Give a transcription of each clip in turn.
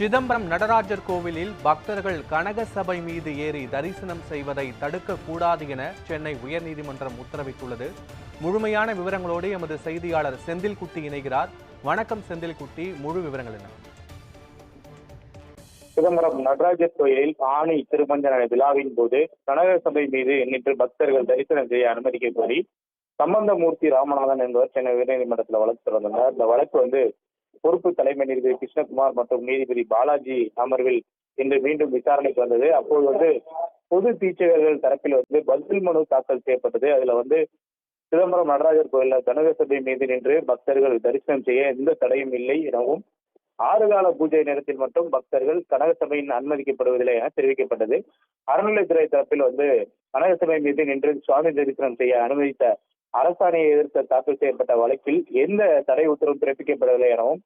சிதம்பரம் நடராஜர் கோவிலில் பக்தர்கள் கனக சபை மீது ஏறி தரிசனம் செய்வதை தடுக்கக்கூடாது என சென்னை உயர்நீதிமன்றம் உத்தரவிட்டுள்ளது. முழுமையான விவரங்களோடு எமது செய்தியாளர் செந்தில்குட்டி இணைகிறார். வணக்கம் செந்தில்குட்டி முழு விவரங்கள் என்ன? சிதம்பரம் நடராஜர் கோயிலில் ஆணி திருமஞ்சன விழாவின் போது கனக சபை மீது எண்ணிட்டு பக்தர்கள் தரிசனம் செய்ய அனுமதிக்க கோரி சம்பந்தமூர்த்தி ராமநாதன் என்பவர் சென்னை உயர்நீதிமன்றத்தில் வழக்கு தொடர்ந்தார் இந்த வழக்கு வந்து பொறுப்பு தலைமை நீதிபதி கிருஷ்ணகுமார் மற்றும் நீதிபதி பாலாஜி அமர்வில் இன்று மீண்டும் விசாரணைக்கு வந்தது. அப்போது வந்து பொது தீட்சகர்கள் தரப்பில் வந்து பதில் மனு தாக்கல் செய்யப்பட்டது. அதுல வந்து சிதம்பரம் நடராஜர் கோயில கனக சபை மீது நின்று பக்தர்கள் தரிசனம் செய்ய எந்த தடையும் இல்லை எனவும் ஆறு கால பூஜை நேரத்தில் மட்டும் பக்தர்கள் கனக சபையின் அனுமதிக்கப்படுவதில்லை என தெரிவிக்கப்பட்டது. அறநிலைத்துறை தரப்பில் வந்து கனக சபை மீது நின்று சுவாமி தரிசனம் செய்ய அனுமதித்த அரசாணையை எதிர்த்து தாக்கல் செய்யப்பட்ட வழக்கில் எந்த தடை உத்தரவு பிறப்பிக்கப்படவில்லை எனவும்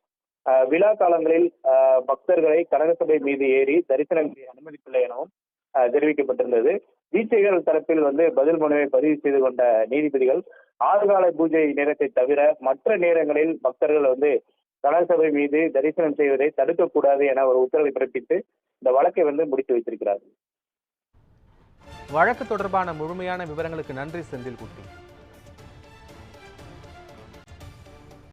விழா காலங்களில் ஆஹ், பக்தர்களை கனக சபை மீது ஏறி தரிசனம் செய்ய அனுமதிப்பில்லை எனவும் ஆஹ், தெரிவிக்கப்பட்டிருந்தது. தீட்சைகள் தரப்பில் வந்து பதில் மனுவை பதிவு செய்து கொண்ட நீதிபதிகள் ஆறுகால பூஜை நேரத்தை தவிர மற்ற நேரங்களில் பக்தர்கள் வந்து கனகசபை மீது தரிசனம் செய்வதை தடுக்கக்கூடாது என ஒரு உத்தரவை பிறப்பித்து இந்த வழக்கை வந்து முடித்து வைத்திருக்கிறார்கள். வழக்கு தொடர்பான முழுமையான விவரங்களுக்கு நன்றி செந்தில்குட்டி.